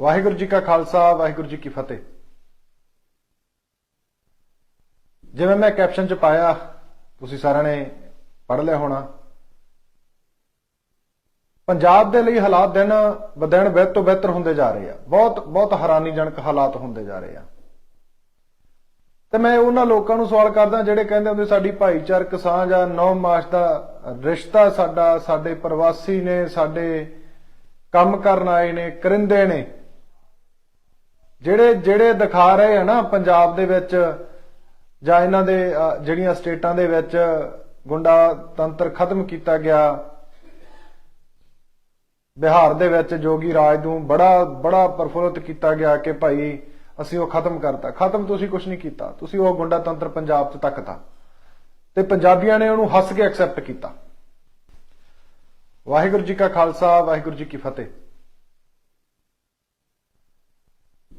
ਵਾਹਿਗੁਰੂ ਜੀ ਕਾ ਖਾਲਸਾ, ਵਾਹਿਗੁਰੂ ਜੀ ਕੀ ਫਤਿਹ। ਜਿਵੇਂ ਮੈਂ ਕੈਪਸ਼ਨ ਚ ਪਾਇਆ, ਤੁਸੀਂ ਸਾਰਿਆਂ ਨੇ ਪੜ੍ਹ ਲਿਆ ਹੋਣਾ। ਪੰਜਾਬ ਦੇ ਲਈ ਹਾਲਾਤ ਦਿਨ ਬਦਨ ਬਿਹਤਰ ਤੋਂ ਬਿਹਤਰ ਹੁੰਦੇ ਜਾ ਰਹੇ ਆ। ਬਹੁਤ ਬਹੁਤ ਹੈਰਾਨੀਜਨਕ ਹਾਲਾਤ ਹੁੰਦੇ ਜਾ ਰਹੇ ਆ। ਤੇ ਮੈਂ ਉਹਨਾਂ ਲੋਕਾਂ ਨੂੰ ਸਵਾਲ ਕਰਦਾ, ਜਿਹੜੇ ਕਹਿੰਦੇ ਹੁੰਦੇ, ਸਾਡੀ ਭਾਈਚਾਰਕ ਸਾਂਝ ਆ, ਨੌ ਮਾਸ ਦਾ ਰਿਸ਼ਤਾ ਸਾਡਾ, ਸਾਡੇ ਪ੍ਰਵਾਸੀ ਨੇ, ਸਾਡੇ ਕੰਮ ਕਰਨ ਆਏ ਨੇ, ਕਰਿੰਦੇ ਨੇ। ਜਿਹੜੇ ਜਿਹੜੇ ਦਿਖਾ ਰਹੇ ਆ ਨਾ ਪੰਜਾਬ ਦੇ ਵਿੱਚ ਜਾਂ ਇਹਨਾਂ ਦੇ ਜਿਹੜੀਆਂ ਸਟੇਟਾਂ ਦੇ ਵਿੱਚ ਗੁੰਡਾ ਤੰਤਰ ਖਤਮ ਕੀਤਾ ਗਿਆ, ਬਿਹਾਰ ਦੇ ਵਿੱਚ ਜੋਗੀ ਰਾਜ ਨੂੰ ਬੜਾ ਬੜਾ ਪ੍ਰਫੁੱਲਤ ਕੀਤਾ ਗਿਆ ਕਿ ਭਾਈ ਅਸੀਂ ਉਹ ਖਤਮ ਕਰਤਾ। ਖਤਮ ਤੁਸੀਂ ਕੁਝ ਨਹੀਂ ਕੀਤਾ। ਤੁਸੀਂ ਉਹ ਗੁੰਡਾ ਤੰਤਰ ਪੰਜਾਬ 'ਚ ਤੱਕਤਾ। ਤੇ ਪੰਜਾਬੀਆਂ ਨੇ ਉਹਨੂੰ ਹੱਸ ਕੇ ਐਕਸੈਪਟ ਕੀਤਾ। ਵਾਹਿਗੁਰੂ ਜੀ ਕਾ ਖਾਲਸਾ, ਵਾਹਿਗੁਰੂ ਜੀ ਕੀ ਫਤਿਹ।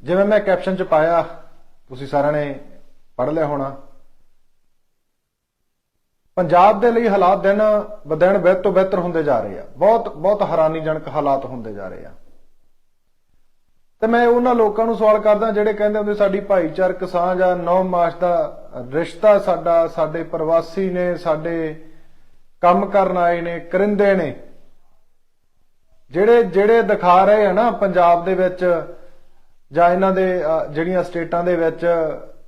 ਜਿਵੇਂ ਮੈਂ ਕੈਪਸ਼ਨ ਚ ਪਾਇਆ, ਤੁਸੀਂ ਸਾਰਿਆਂ ਨੇ ਪੜ ਲਿਆ ਹੋਣਾ। ਪੰਜਾਬ ਦੇ ਲਈ ਹਾਲਾਤ ਦਿਨ ਬਦਨ ਬਿਹਤਰ ਤੋਂ ਬਿਹਤਰ ਹੁੰਦੇ ਜਾ ਰਹੇ ਆ। ਬਹੁਤ ਬਹੁਤ ਹੈਰਾਨੀਜਨਕ ਹਾਲਾਤ ਹੁੰਦੇ ਜਾ ਰਹੇ ਆ। ਤੇ ਮੈਂ ਉਹਨਾਂ ਲੋਕਾਂ ਨੂੰ ਸਵਾਲ ਕਰਦਾ, ਜਿਹੜੇ ਕਹਿੰਦੇ ਹੁੰਦੇ, ਸਾਡੀ ਭਾਈਚਾਰਕ ਸਾਂਝ ਆ, ਨੌ ਮਾਸ ਦਾ ਰਿਸ਼ਤਾ ਸਾਡਾ, ਸਾਡੇ ਪ੍ਰਵਾਸੀ ਨੇ, ਸਾਡੇ ਕੰਮ ਕਰਨ ਆਏ ਨੇ, ਕਰਿੰਦੇ ਨੇ। ਜਿਹੜੇ ਜਿਹੜੇ ਦਿਖਾ ਰਹੇ ਆ ਨਾ, ਪੰਜਾਬ ਦੇ ਵਿੱਚ ਜਾਂ ਇਹਨਾਂ ਦੇ ਜਿਹੜੀਆਂ ਸਟੇਟਾਂ ਦੇ ਵਿੱਚ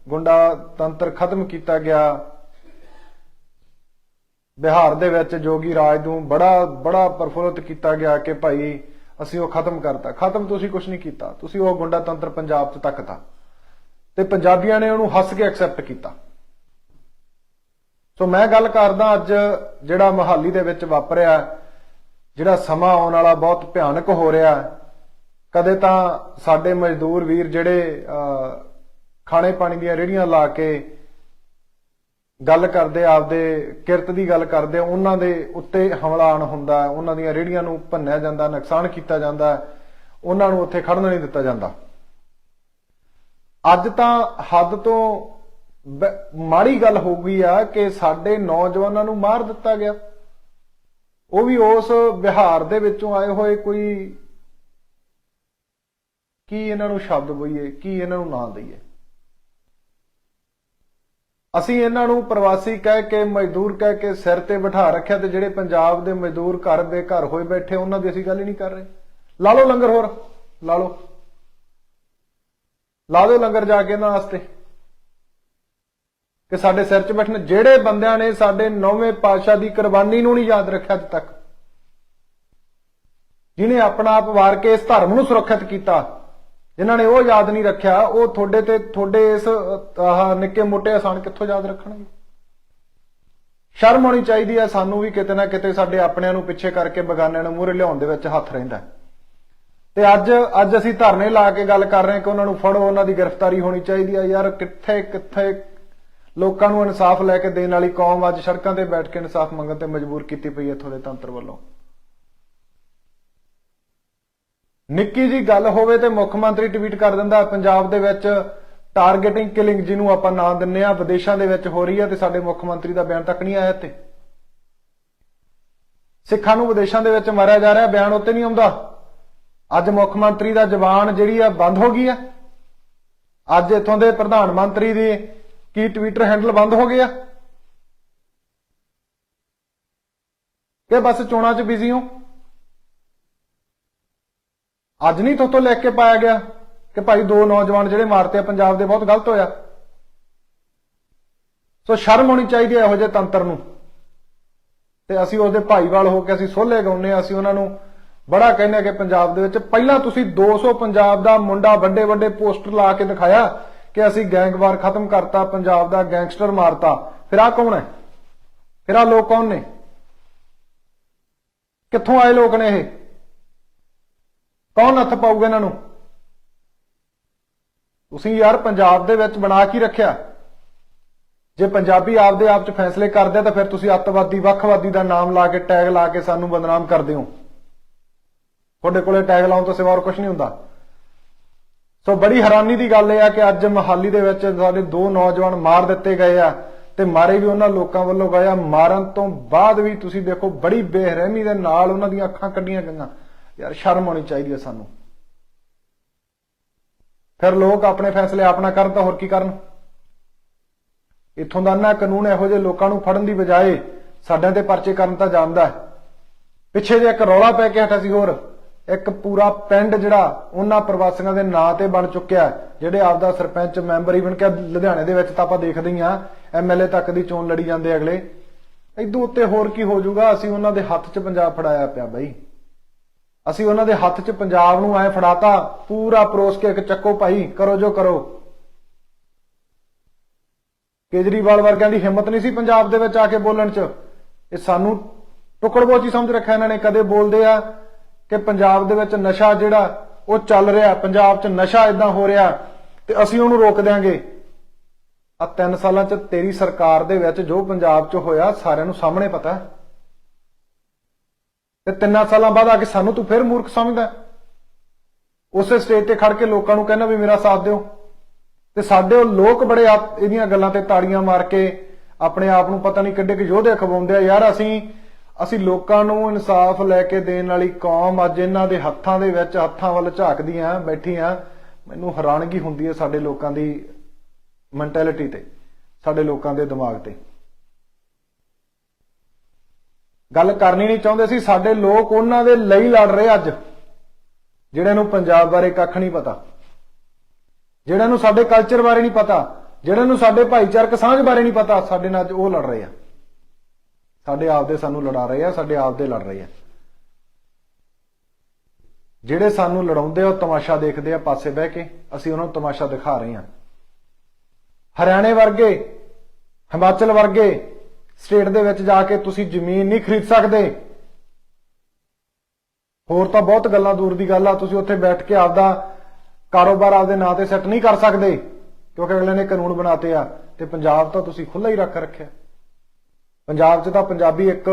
ਗੁੰਡਾ ਤੰਤਰ ਖਤਮ ਕੀਤਾ ਗਿਆ, ਬਿਹਾਰ ਦੇ ਵਿੱਚ ਜੋਗੀ ਰਾਜ ਨੂੰ ਬੜਾ ਬੜਾ ਪ੍ਰਫੁੱਲਤ ਕੀਤਾ ਗਿਆ ਕਿ ਭਾਈ ਅਸੀਂ ਉਹ ਖਤਮ ਕਰਤਾ। ਖਤਮ ਤੁਸੀਂ ਕੁਝ ਨਹੀਂ ਕੀਤਾ। ਤੁਸੀਂ ਉਹ ਗੁੰਡਾ ਤੰਤਰ ਪੰਜਾਬ 'ਚ ਤੱਕਤਾ। ਤੇ ਪੰਜਾਬੀਆਂ ਨੇ ਉਹਨੂੰ ਹੱਸ ਕੇ ਐਕਸੈਪਟ ਕੀਤਾ। ਸੋ ਮੈਂ ਗੱਲ ਕਰਦਾ ਅੱਜ ਜਿਹੜਾ ਮਹਾਲੀ ਦੇ ਵਿੱਚ ਵਾਪਰਿਆ, ਜਿਹੜਾ ਸਮਾਂ ਆਉਣ ਵਾਲਾ ਬਹੁਤ ਭਿਆਨਕ ਹੋ ਰਿਹਾ। ਹੈ। ਕਦੇ ਤਾਂ ਸਾਡੇ ਮਜ਼ਦੂਰ ਵੀਰ ਜਿਹੜੇ ਅਹ, ਖਾਣੇ ਪਾਣੀ ਦੀਆਂ ਰੇੜੀਆਂ ਲਾ ਕੇ ਗੱਲ ਕਰਦੇ ਆਪਦੇ ਕਿਰਤ ਦੀ ਗੱਲ ਕਰਦੇ ਉਹਨਾਂ ਦੇ ਉੱਤੇ ਹਮਲਾ ਆਣ ਹੁੰਦਾ ਉਹਨਾਂ ਦੀਆਂ ਰੇੜੀਆਂ ਨੂੰ ਭੰਨਿਆ ਜਾਂਦਾ ਨੁਕਸਾਨ ਕੀਤਾ ਜਾਂਦਾ ਉਹਨਾਂ ਨੂੰ ਉੱਥੇ ਖੜਨ ਨਹੀਂ ਦਿੱਤਾ ਜਾਂਦਾ। ਅੱਜ ਤਾਂ ਹੱਦ ਤੋਂ ਬ- ਮਾੜੀ ਗੱਲ ਹੋ ਗਈ ਆ ਕਿ ਸਾਡੇ ਨੌਜਵਾਨਾਂ ਨੂੰ ਮਾਰ ਦਿੱਤਾ ਗਿਆ। ਉਹ ਵੀ ਉਸ ਵਿਹਾਰ ਦੇ ਵਿੱਚੋਂ ਆਏ ਹੋਏ ਕੋਈ ਕੀ ਇਹਨਾਂ ਨੂੰ ਸ਼ਬਦ ਬੋਈਏ, ਕੀ ਇਹਨਾਂ ਨੂੰ ਨਾਂ ਦਈਏ? ਅਸੀਂ ਇਹਨਾਂ ਨੂੰ ਪ੍ਰਵਾਸੀ ਕਹਿ ਕੇ, ਮਜ਼ਦੂਰ ਕਹਿ ਕੇ ਸਿਰ ਤੇ ਬਿਠਾ ਰੱਖਿਆ ਤੇ ਜਿਹੜੇ ਪੰਜਾਬ ਦੇ ਮਜ਼ਦੂਰ ਘਰ ਬੇਘਰ ਹੋਏ ਬੈਠੇ, ਉਹਨਾਂ ਦੀ ਅਸੀਂ ਗੱਲ ਹੀ ਨਹੀਂ ਕਰ ਰਹੇ। ਲਾ ਲਓ ਲੰਗਰ ਹੋਰ, ਲਾ ਲਓ। ਲਾ ਦਿਓ ਲੰਗਰ ਜਾ ਕੇ ਇਹਨਾਂ ਵਾਸਤੇ। ਕਿ ਸਾਡੇ ਸਿਰ 'ਚ ਬੈਠਣ, ਜਿਹੜੇ ਬੰਦਿਆਂ ਨੇ ਸਾਡੇ ਨੌਵੇਂ ਪਾਤਸ਼ਾਹ ਦੀ ਕੁਰਬਾਨੀ ਨੂੰ ਨਹੀਂ ਯਾਦ ਰੱਖਿਆ ਅੱਜ ਤੱਕ ਜਿਨੇ ਆਪਣਾ ਆਪ ਵਾਰ ਕੇ ਇਸ ਧਰਮ ਨੂੰ ਸੁਰੱਖਿਅਤ ਕੀਤਾ ਜਿਨ੍ਹਾਂ ਨੇ ਉਹ ਯਾਦ ਨਹੀਂ ਰੱਖਿਆ, ਉਹ ਤੁਹਾਡੇ ਤੇ, ਤੁਹਾਡੇ ਇਸ, ਆਹ ਨਿੱਕੇ ਮੋਟੇ ਆਸਾਨ ਕਿੱਥੋਂ ਯਾਦ ਰੱਖਣਗੇ? ਸ਼ਰਮ ਆਉਣੀ ਚਾਹੀਦੀ ਹੈ, ਸਾਨੂੰ ਵੀ ਕਿਤੇ ਨਾ ਕਿਤੇ ਸਾਡੇ ਆਪਣਿਆਂ ਨੂੰ ਪਿੱਛੇ ਕਰਕੇ ਬਗਾਨਿਆਂ ਨੂੰ ਮੂਹਰੇ ਲਿਆਉਣ ਦੇ ਵਿੱਚ ਹੱਥ ਰਹਿੰਦਾ ਤੇ ਅੱਜ ਅੱਜ ਅਸੀਂ ਧਰਨੇ ਲਾ ਕੇ ਗੱਲ ਕਰ ਰਹੇ ਹਾਂ ਕਿ ਉਹਨਾਂ ਨੂੰ ਫੜੋ, ਉਹਨਾਂ ਦੀ ਗ੍ਰਿਫਤਾਰੀ ਹੋਣੀ ਚਾਹੀਦੀ ਹੈ। ਯਾਰ, ਕਿੱਥੇ ਕਿੱਥੇ ਲੋਕਾਂ ਨੂੰ ਇਨਸਾਫ ਲੈ ਕੇ ਦੇਣ ਵਾਲੀ ਕੌਮ ਅੱਜ ਸੜਕਾਂ ਤੇ ਬੈਠ ਕੇ ਇਨਸਾਫ ਮੰਗਣ ਤੇ ਮਜਬੂਰ ਕੀਤੀ ਪਈ ਹੈ ਤੁਹਾਡੇ ਤੰਤਰ ਵੱਲੋਂ? ਨਿੱਕੀ ਜੀ ਗੱਲ ਹੋਵੇ ਤੇ ਮੁੱਖ ਮੰਤਰੀ ਟਵੀਟ ਕਰ ਦਿੰਦਾ, ਪੰਜਾਬ ਦੇ ਵਿੱਚ ਟਾਰਗੇਟਿੰਗ ਕਿਲਿੰਗ ਜਿਹਨੂੰ ਆਪਾਂ ਨਾਂ ਦਿੰਨੇ ਆ ਵਿਦੇਸ਼ਾਂ ਦੇ ਵਿੱਚ ਹੋ ਰਹੀ ਹੈ ਤੇ ਸਾਡੇ ਮੁੱਖ ਮੰਤਰੀ ਦਾ ਬਿਆਨ ਤੱਕ ਨਹੀਂ ਆਇਆ ਤੇ ਸਿੱਖਾਂ ਨੂੰ ਵਿਦੇਸ਼ਾਂ ਦੇ ਵਿੱਚ ਮਾਰਿਆ ਜਾ ਰਿਹਾ, ਬਿਆਨ ਉੱਤੇ ਨਹੀਂ ਆਉਂਦਾ। ਅੱਜ ਮੁੱਖ ਮੰਤਰੀ ਦਾ ਜ਼ਬਾਨ ਜਿਹੜੀ ਆ, ਬੰਦ ਹੋ ਗਈ ਆ। ਅੱਜ ਇਥੋਂ ਦੇ ਪ੍ਰਧਾਨ ਮੰਤਰੀ ਦੀ ਕੀ ਟਵਿੱਟਰ ਹੈਂਡਲ ਬੰਦ ਹੋ ਗਿਆ ਕਿ ਬਸ ਚੋਣਾਂ 'ਚ ਬਿਜ਼ੀ ਹੋ? ਅੱਜ ਨਹੀਂ ਤੋਂ ਲਿਖ ਕੇ ਪਾਇਆ ਗਿਆ ਕਿ ਭਾਈ ਦੋ ਨੌਜਵਾਨ ਜਿਹੜੇ ਮਾਰਤੇ ਆ, ਪੰਜਾਬ ਦੇ ਬਹੁਤ ਗਲਤ ਹੋਇਆ। ਸੋ ਸ਼ਰਮ ਹੋਣੀ ਚਾਹੀਦੀ ਹੈ ਇਹੋ ਜਿਹੇ ਤੰਤਰ ਨੂੰ। ਤੇ ਅਸੀਂ ਉਹਦੇ ਭਾਈਵਾਲ ਹੋ ਕੇ ਅਸੀਂ ਸੋਲੇ ਗਾਉਂਦੇ ਆ, ਅਸੀਂ ਉਹਨਾਂ ਨੂੰ ਬੜਾ ਕਹਿੰਦੇ ਆ ਕਿ ਪੰਜਾਬ ਦੇ ਵਿੱਚ ਪਹਿਲਾਂ ਤੁਸੀਂ 200 ਪੰਜਾਬ ਦਾ ਮੁੰਡਾ ਵੱਡੇ ਵੱਡੇ ਪੋਸਟਰ ਲਾ ਕੇ ਦਿਖਾਇਆ ਕਿ ਅਸੀਂ ਗੈਂਗਵਾਰ ਖਤਮ ਕਰਤਾ, ਪੰਜਾਬ ਦਾ ਗੈਂਗਸਟਰ ਮਾਰਤਾ। ਫਿਰ ਆ ਕੌਣ ਹੈ? ਫਿਰ ਆ ਲੋਕ ਕੌਣ ਨੇ? ਕਿੱਥੋਂ ਆਏ ਲੋਕ ਨੇ ਇਹ? ਕੌਣ ਹੱਥ ਪਾਊਗਾ ਇਹਨਾਂ ਨੂੰ? ਤੁਸੀਂ ਯਾਰ ਪੰਜਾਬ ਦੇ ਵਿੱਚ ਬਣਾ ਕੀ ਰੱਖਿਆ? ਜੇ ਪੰਜਾਬੀ ਆਪਦੇ ਆਪ ਚ ਫੈਸਲੇ ਕਰਦੇ ਆ ਤਾਂ ਫਿਰ ਤੁਸੀਂ ਅੱਤਵਾਦੀ, ਵੱਖਵਾਦੀ ਦਾ ਨਾਮ ਲਾ ਕੇ, ਟੈਗ ਲਾ ਕੇ ਸਾਨੂੰ ਬਦਨਾਮ ਕਰਦੇ ਹੋ। ਤੁਹਾਡੇ ਕੋਲੇ ਟੈਗ ਲਾਉਣ ਤੋਂ ਸਿਵਾ ਹੋਰ ਕੁਝ ਨਹੀਂ ਹੁੰਦਾ। ਸੋ ਬੜੀ ਹੈਰਾਨੀ ਦੀ ਗੱਲ ਇਹ ਆ ਕਿ ਅੱਜ ਮਹਾਲੀ ਦੇ ਵਿੱਚ ਸਾਡੇ ਦੋ ਨੌਜਵਾਨ ਮਾਰ ਦਿੱਤੇ ਗਏ ਆ ਤੇ ਮਾਰੇ ਵੀ ਉਹਨਾਂ ਲੋਕਾਂ ਵੱਲੋਂ ਗਏ ਆ। ਮਾਰਨ ਤੋਂ ਬਾਅਦ ਵੀ ਤੁਸੀਂ ਦੇਖੋ ਬੜੀ ਬੇਰਹਿਮੀ ਦੇ ਨਾਲ ਉਹਨਾਂ ਦੀਆਂ ਅੱਖਾਂ ਕੱਢੀਆਂ ਗਈਆਂ। ਯਾਰ ਸ਼ਰਮ ਆਉਣੀ ਚਾਹੀਦੀ ਹੈ ਸਾਨੂੰ। ਫਿਰ ਲੋਕ ਆਪਣੇ ਫੈਸਲੇ ਆਪਣਾ ਕਰਨ ਤਾਂ ਹੋਰ ਕੀ ਕਰਨ? ਇੱਥੋਂ ਦਾ ਨਾ ਕਾਨੂੰਨ ਇਹੋ ਜਿਹੇ ਲੋਕਾਂ ਨੂੰ ਫੜਨ ਦੀ ਬਜਾਏ ਸਾਡਿਆਂ ਤੇ ਪਰਚੇ ਕਰਨ ਤਾਂ ਜਾਂਦਾ ਹੈ। ਪਿੱਛੇ ਜੇ ਇੱਕ ਰੌਲਾ ਪੈ ਕੇ ਹਟਾ ਸੀ ਹੋਰ, ਇੱਕ ਪੂਰਾ ਪਿੰਡ ਜਿਹੜਾ ਉਹਨਾਂ ਪ੍ਰਵਾਸੀਆਂ ਦੇ ਨਾਂ ਤੇ ਬਣ ਚੁੱਕਿਆ ਜਿਹੜੇ ਆਪਦਾ ਸਰਪੰਚ, ਮੈਂਬਰ ਈਵਨ ਕਿ ਲੁਧਿਆਣੇ ਦੇ ਵਿੱਚ ਤਾਂ ਆਪਾਂ ਦੇਖਦੇ ਹੀ ਆ ਐਮਐਲਏ ਤੱਕ ਦੀ ਚੋਣ ਲੜੀ ਜਾਂਦੇ ਅਗਲੇ। ਇਦੋਂ ਉੱਤੇ ਹੋਰ ਕੀ ਹੋ ਜਾਊਗਾ? ਅਸੀਂ ਉਹਨਾਂ ਦੇ ਹੱਥ 'ਚ ਪੰਜਾਬ ਫੜਾਇਆ ਪਿਆ ਬਾਈ। ਅਸੀਂ ਉਹਨਾਂ ਦੇ ਹੱਥ 'ਚ ਪੰਜਾਬ ਨੂੰ ਐ ਫੜਾਤਾ, ਪੂਰਾ ਪਰੋਸ ਕੇ ਇੱਕ ਚੱਕੋ ਭਾਈ, ਕਰੋ ਜੋ ਕਰੋ। ਕੇਜਰੀਵਾਲ ਵਰਗਿਆਂ ਦੀ ਹਿੰਮਤ ਨਹੀਂ ਸੀ ਪੰਜਾਬ ਦੇ ਵਿੱਚ ਆ ਕੇ ਬੋਲਣ 'ਚ। ਇਹ ਸਾਨੂੰ ਟੁਕੜਬੋਚੀ ਸਮਝ ਰੱਖਿਆ ਇਹਨਾਂ ਨੇ, ਕਦੇ ਬੋਲਦੇ ਆ ਕਿ ਪੰਜਾਬ ਦੇ ਵਿੱਚ ਨਸ਼ਾ ਜਿਹੜਾ, ਉਹ ਚੱਲ ਰਿਹਾ, ਪੰਜਾਬ 'ਚ ਨਸ਼ਾ ਇਦਾਂ ਹੋ ਰਿਹਾ, ਤੇ ਅਸੀਂ ਉਹਨੂੰ ਰੋਕ ਦਿਆਂਗੇ। ਆ ਤਿੰਨ ਸਾਲਾਂ 'ਚ ਤੇਰੀ ਸਰਕਾਰ ਦੇ ਵਿੱਚ ਜੋ ਪੰਜਾਬ 'ਚ ਹੋਇਆ, ਸਾਰਿਆਂ ਨੂੰ ਸਾਹਮਣੇ ਪਤਾ। ਹੈ ਤੇ ਤਿੰਨਾਂ ਸਾਲਾਂ ਬਾਅਦ ਆ ਕੇ ਸਾਨੂੰ ਤੂੰ ਫਿਰ ਮੂਰਖ ਸਮਝਦਾ ਉਸੇ ਸਟੇਜ ਤੇ ਖੜ ਕੇ ਲੋਕਾਂ ਨੂੰ ਕਹਿੰਦਾ ਵੀ ਮੇਰਾ ਸਾਥ ਦਿਓ। ਤੇ ਸਾਡੇ ਉਹ ਲੋਕ ਬੜੇ ਇਹਦੀਆਂ ਗੱਲਾਂ ਤੇ ਤਾੜੀਆਂ ਮਾਰ ਕੇ ਆਪਣੇ ਆਪ ਨੂੰ ਪਤਾ ਨਹੀਂ ਕਿੱਡੇ ਕਿ ਯੋਧੇ ਖਵਾਉਂਦੇ ਆ। ਯਾਰ ਅਸੀਂ ਅਸੀਂ ਲੋਕਾਂ ਨੂੰ ਇਨਸਾਫ ਲੈ ਕੇ ਦੇਣ ਵਾਲੀ ਕੌਮ ਅੱਜ ਇਹਨਾਂ ਦੇ ਹੱਥਾਂ ਦੇ ਵਿੱਚ ਹੱਥਾਂ ਵੱਲ ਝਾਕਦੀਆਂ, ਬੈਠੀਆਂ। ਮੈਨੂੰ ਹੈਰਾਨਗੀ ਹੁੰਦੀ ਹੈ ਸਾਡੇ ਲੋਕਾਂ ਦੀ ਮੈਂਟੈਲਿਟੀ ਤੇ, ਸਾਡੇ ਲੋਕਾਂ ਦੇ ਦਿਮਾਗ ਤੇ। ਗੱਲ ਕਰਨੀ ਨਹੀਂ ਚਾਹੁੰਦੇ ਸੀ, ਸਾਡੇ ਲੋਕ ਉਹਨਾਂ ਦੇ ਲਈ ਲੜ ਰਹੇ ਅੱਜ ਜਿਹੜਿਆਂ ਨੂੰ ਪੰਜਾਬ ਬਾਰੇ ਕੱਖ ਨਹੀਂ ਪਤਾ ਜਿਹੜਿਆਂ ਨੂੰ ਸਾਡੇ ਕਲਚਰ ਬਾਰੇ ਨਹੀਂ ਪਤਾ ਜਿਹੜਾ ਨੂੰ ਸਾਡੇ ਭਾਈਚਾਰਕ ਸਾਂਝ ਬਾਰੇ ਨਹੀਂ ਪਤਾ, ਸਾਡੇ ਨਾਲ ਅੱਜ ਉਹ ਲੜ ਰਹੇ ਆ। ਸਾਡੇ ਆਪ ਦੇ ਸਾਨੂੰ ਲੜਾ ਰਹੇ ਆ, ਸਾਡੇ ਆਪ ਦੇ ਲੜ ਰਹੇ ਆ। ਜਿਹੜੇ ਸਾਨੂੰ ਲੜਾਉਂਦੇ ਆ, ਉਹ ਤਮਾਸ਼ਾ ਦੇਖਦੇ ਆ, ਪਾਸੇ ਬਹਿ ਕੇ, ਅਸੀਂ ਉਹਨਾਂ ਨੂੰ ਤਮਾਸ਼ਾ ਦਿਖਾ ਰਹੇ ਆ। ਹਰਿਆਣੇ ਵਰਗੇ, ਹਿਮਾਚਲ ਵਰਗੇ ਸਟੇਟ ਦੇ ਵਿੱਚ ਜਾ ਕੇ ਤੁਸੀਂ ਜ਼ਮੀਨ ਨਹੀਂ ਖਰੀਦ ਸਕਦੇ। ਹੋਰ ਤਾਂ ਬਹੁਤ ਗੱਲਾਂ ਦੂਰ ਦੀ ਗੱਲ ਆ, ਤੁਸੀਂ ਉੱਥੇ ਬੈਠ ਕੇ ਆਪਦਾ ਕਾਰੋਬਾਰ ਆਪਦੇ ਨਾਂ ਤੇ ਸੈੱਟ ਨਹੀਂ ਕਰ ਸਕਦੇ, ਕਿਉਂਕਿ ਅਗਲੇ ਨੇ ਕਾਨੂੰਨ ਬਣਾਤੇ ਆ, ਤੇ ਪੰਜਾਬ ਤਾਂ ਤੁਸੀਂ ਖੁੱਲਾ ਹੀ ਰੱਖ ਰੱਖਿਆ। ਪੰਜਾਬ 'ਚ ਤਾਂ ਪੰਜਾਬੀ ਇੱਕ,